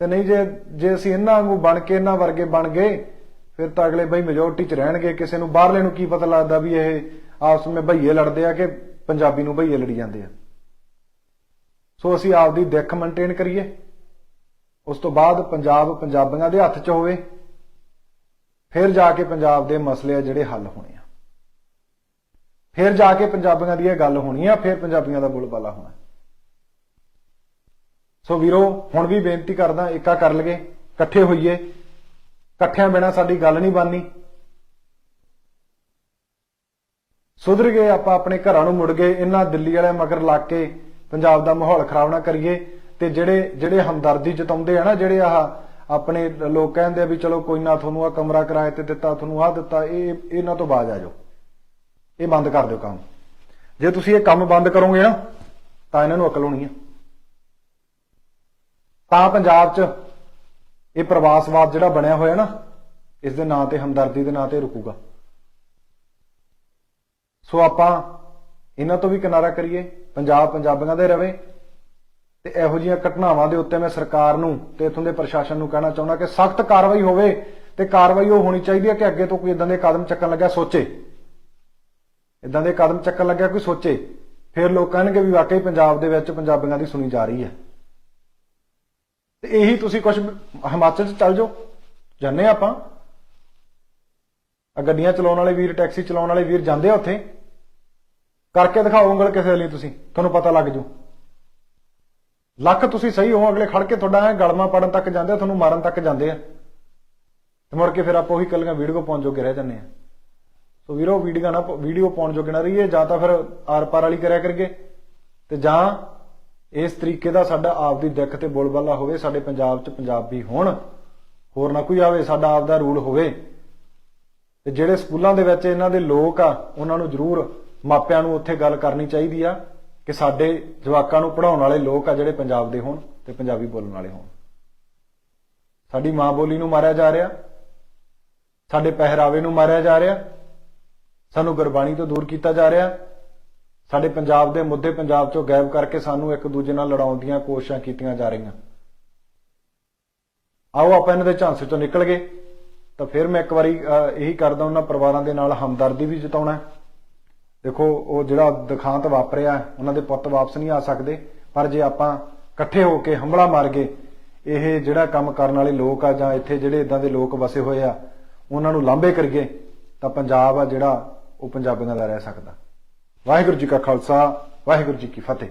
ਤੇ ਨਹੀਂ ਜੇ ਜੇ ਅਸੀਂ ਇਹਨਾਂ ਵਾਂਗੂ ਬਣ ਕੇ, ਇਹਨਾਂ ਵਰਗੇ ਬਣ ਗਏ, ਫਿਰ ਤਾਂ ਅਗਲੇ ਬਈ ਮੈਜੋਰਟੀ ਚ ਰਹਿਣਗੇ, ਕਿਸੇ ਨੂੰ ਬਾਹਰਲੇ ਨੂੰ ਕੀ ਪਤਾ ਲੱਗਦਾ ਵੀ ਇਹ ਆਪਸ ਵਿੱਚ ਭਈਏ ਲੜਦੇ ਆ ਕਿ ਪੰਜਾਬੀ ਨੂੰ ਭਈਏ ਲੜੀ ਜਾਂਦੇ ਆ। ਸੋ ਅਸੀਂ ਆਪਦੀ ਦਿੱਖ ਮੇਨਟੇਨ ਕਰੀਏ। ਉਸ ਤੋਂ ਬਾਅਦ ਪੰਜਾਬ ਪੰਜਾਬੀਆਂ ਦੇ ਹੱਥ 'ਚ ਹੋਵੇ, ਫਿਰ ਜਾ ਕੇ ਪੰਜਾਬ ਦੇ ਮਸਲੇ ਆ ਜਿਹੜੇ ਹੱਲ ਹੋਣੇ ਆ। ਫਿਰ ਜਾ ਕੇ ਪੰਜਾਬੀਆਂ ਦੀ ਇਹ ਗੱਲ ਹੋਣੀ ਆ, ਫਿਰ ਪੰਜਾਬੀਆਂ ਦਾ ਬੋਲਬਾਲਾ ਹੋਣਾ। ਸੋ ਵੀਰੋ, ਹੁਣ ਵੀ ਬੇਨਤੀ ਕਰਦਾ ਏਕਾ ਕਰ ਲਗੇ ਇਕੱਠੇ ਹੋਈਏ। ਇਕੱਠਿਆਂ ਬਿਨਾ ਸਾਡੀ ਗੱਲ ਨਹੀਂ ਬਣਨੀ। ਸੁਧਰ ਗਏ, ਆਪਾਂ ਆਪਣੇ ਘਰਾਂ ਨੂੰ ਮੁੜ ਗਏ, ਇਹਨਾਂ ਦਿੱਲੀ ਵਾਲਿਆਂ ਮਗਰ ਲੱਗ ਕੇ ਪੰਜਾਬ ਦਾ ਮਾਹੌਲ ਖਰਾਬ ਨਾ ਕਰੀਏ ਤੇ ਜਿਹੜੇ ਜਿਹੜੇ ਹਮਦਰਦੀ ਜਤਾਉਂਦੇ ਆ ਨਾ, ਜਿਹੜੇ ਆਹ ਆਪਣੇ ਲੋਕ ਕਹਿੰਦੇ ਆ ਵੀ ਚਲੋ ਕੋਈ ਨਾ ਤੁਹਾਨੂੰ ਆ ਕਮਰਾ ਕਿਰਾਏ ਤੇ ਦਿੱਤਾ, ਤੁਹਾਨੂੰ ਆ ਦਿੱਤਾ, ਇਹ, ਇਹਨਾਂ ਤੋਂ ਬਾਜ ਆ ਜਾਓ। ਇਹ ਬੰਦ ਕਰ ਦਿਓ ਕੰਮ। ਜੇ ਤੁਸੀਂ ਇਹ ਕੰਮ ਬੰਦ ਕਰੋਗੇ ਨਾ, ਤਾਂ ਇਹਨਾਂ ਨੂੰ ਅਕਲ ਹੋਣੀ ਆ। ਤਾਂ ਪੰਜਾਬ 'ਚ ਇਹ ਪ੍ਰਵਾਸਵਾਦ ਜਿਹੜਾ ਬਣਿਆ ਹੋਇਆ ਨਾ, ਇਸ ਦੇ ਨਾਂ ਤੇ ਹਮਦਰਦੀ ਦੇ ਨਾਂ ਤੇ ਰੁਕੂਗਾ। ਸੋ ਆਪਾਂ ਇਹਨਾਂ ਤੋਂ ਵੀ ਕਿਨਾਰਾ ਕਰੀਏ, ਪੰਜਾਬ ਪੰਜਾਬੀਆਂ ਦੇ ਰਵੇ। ਤੇ ਇਹੋ ਜਿਹੀਆਂ ਘਟਨਾਵਾਂ ਦੇ ਉੱਤੇ ਮੈਂ ਸਰਕਾਰ ਨੂੰ ਤੇ ਇਥੋਂ ਦੇ ਪ੍ਰਸ਼ਾਸਨ ਨੂੰ ਕਹਿਣਾ ਚਾਹੁੰਦਾ ਕਿ ਸਖਤ ਕਾਰਵਾਈ ਹੋਵੇ ਤੇ ਕਾਰਵਾਈ ਉਹ ਹੋਣੀ ਚਾਹੀਦੀ ਹੈ ਕਿ ਅੱਗੇ ਤੋਂ ਕੋਈ ਇਦਾਂ ਦੇ ਕਦਮ ਚੱਕਣ ਲੱਗਿਆ, ਸੋਚੇ। ਇਦਾਂ ਦੇ ਕਦਮ ਚੱਕਣ ਲੱਗਿਆ ਕੋਈ ਸੋਚੇ। ਫਿਰ ਲੋਕ ਕਹਿਣਗੇ ਵੀ ਵਾਕਈ ਪੰਜਾਬ ਦੇ ਵਿੱਚ ਪੰਜਾਬੀਆਂ ਦੀ ਸੁਣੀ ਜਾ ਰਹੀ ਹੈ। ਤੇ ਇਹੀ ਤੁਸੀਂ ਕੁਝ ਹਿਮਾਚਲ ਚ ਚੱਲ ਜਾਓ। ਜਾਂਦੇ ਆਪਾਂ। ਆ ਗੱਡੀਆਂ ਚਲਾਉਣ ਵਾਲੇ ਵੀਰ, ਟੈਕਸੀ ਚਲਾਉਣ ਵਾਲੇ ਵੀਰ ਜਾਂਦੇ ਆ ਉੱਥੇ? ਕਰਕੇ ਦਿਖਾਓ ਉਂਗਲ ਕਿਸੇ ਲਈ ਤੁਸੀਂ, ਤੁਹਾਨੂੰ ਪਤਾ ਲੱਗ ਜੂ। ਲੱਖ ਤੁਸੀਂ ਸਹੀ ਹੋ, ਅਗਲੇ ਖੜ ਕੇ ਤੁਹਾਡਾ ਐ ਗਲਮਾ ਪੜਨ ਤੱਕ ਜਾਂਦੇ ਆ, ਤੁਹਾਨੂੰ ਮਾਰਨ ਤੱਕ ਜਾਂਦੇ ਆ। ਤੇ ਮੁੜ ਕੇ ਫਿਰ ਆਪਾਂ ਉਹੀ ਕੱਲੀਆਂ ਵੀਡੀਓ ਪਾਉਣ ਜੋਗੇ ਰਹਿ ਜਾਂਦੇ ਆ। ਸੋ ਵੀਰੋ, ਵੀਡੀਓ ਨਾ ਵੀਡੀਓ ਪਾਉਣ ਜੋਗੇ ਨਾ ਰਹੀਏ, ਜਾਂ ਤਾਂ ਫਿਰ ਆਰ ਪਾਰ ਵਾਲੀ ਕਰਿਆ ਕਰਗੇ ਤੇ ਜਾਂ ਇਸ ਤਰੀਕੇ ਦਾ ਸਾਡਾ ਆਪ ਦੀ ਦਿੱਖ ਤੇ ਬੋਲਬਾਲਾ ਹੋਵੇ, ਸਾਡੇ ਪੰਜਾਬ 'ਚ ਪੰਜਾਬੀ ਹੋਣ। ਹੋਰ ਨਾ ਕੋਈ ਆਵੇ, ਸਾਡਾ ਆਪ ਦਾ ਰੂਲ ਹੋਵੇ। ਤੇ ਜਿਹੜੇ ਸਕੂਲਾਂ ਦੇ ਵਿੱਚ ਇਹਨਾਂ ਦੇ ਲੋਕ ਆ, ਉਹਨਾਂ ਨੂੰ ਜ਼ਰੂਰ ਮਾਪਿਆਂ ਨੂੰ ਉੱਥੇ ਗੱਲ ਕਰਨੀ ਚਾਹੀਦੀ ਆ ਕਿ ਸਾਡੇ ਜਵਾਕਾਂ ਨੂੰ ਪੜਾਉਣ ਵਾਲੇ ਲੋਕ ਆ ਜਿਹੜੇ ਪੰਜਾਬ ਦੇ ਹੋਣ ਤੇ ਪੰਜਾਬੀ ਬੋਲਣ ਵਾਲੇ ਹੋਣ। ਸਾਡੀ ਮਾਂ ਬੋਲੀ ਨੂੰ ਮਾਰਿਆ ਜਾ ਰਿਹਾ, ਸਾਡੇ ਪਹਿਰਾਵੇ ਨੂੰ ਮਾਰਿਆ ਜਾ ਰਿਹਾ, ਸਾਨੂੰ ਗੁਰਬਾਣੀ ਤੋਂ ਦੂਰ ਕੀਤਾ ਜਾ ਰਿਹਾ, ਸਾਡੇ ਪੰਜਾਬ ਦੇ ਮੁੱਦੇ ਪੰਜਾਬ ਚੋਂ ਗਾਇਬ ਕਰਕੇ ਸਾਨੂੰ ਇੱਕ ਦੂਜੇ ਨਾਲ ਲੜਾਉਣ ਦੀਆਂ ਕੋਸ਼ਿਸ਼ਾਂ ਕੀਤੀਆਂ ਜਾ ਰਹੀਆਂ। ਆਓ ਆਪਾਂ ਇਹਨਾਂ ਦੇ ਝਾਂਸੇ ਚੋਂ ਨਿਕਲ ਗਏ। ਤਾਂ ਫਿਰ ਮੈਂ ਇੱਕ ਵਾਰੀ ਇਹੀ ਕਰਦਾ ਉਹਨਾਂ ਪਰਿਵਾਰਾਂ ਦੇ ਨਾਲ ਹਮਦਰਦੀ ਵੀ ਜਤਾਉਣਾ ਦੇਖੋ, ਉਹ ਜਿਹੜਾ ਦੁਖਾਂਤ ਵਾਪਰਿਆ ਉਹਨਾਂ ਦੇ ਪੁੱਤ ਵਾਪਸ ਨਹੀਂ ਆ ਸਕਦੇ। ਪਰ ਜੇ ਆਪਾਂ ਇਕੱਠੇ ਹੋ ਕੇ ਹਮਲਾ ਮਾਰ ਗਏ, ਇਹ ਜਿਹੜਾ ਕੰਮ ਕਰਨ ਵਾਲੇ ਲੋਕ ਆ ਜਾਂ ਇੱਥੇ ਜਿਹੜੇ ਇਦਾਂ ਦੇ ਲੋਕ ਵਸੇ ਹੋਏ ਆ, ਉਹਨਾਂ ਨੂੰ ਲਾਂਭੇ ਕਰੀਏ ਤਾਂ ਪੰਜਾਬ ਆ ਜਿਹੜਾ ਉਹ ਪੰਜਾਬੀਆਂ ਦਾ ਰਹਿ ਸਕਦਾ। ਵਾਹਿਗੁਰੂ ਜੀ ਕਾ ਖਾਲਸਾ, ਵਾਹਿਗੁਰੂ ਜੀ ਕੀ ਫਤਿਹ।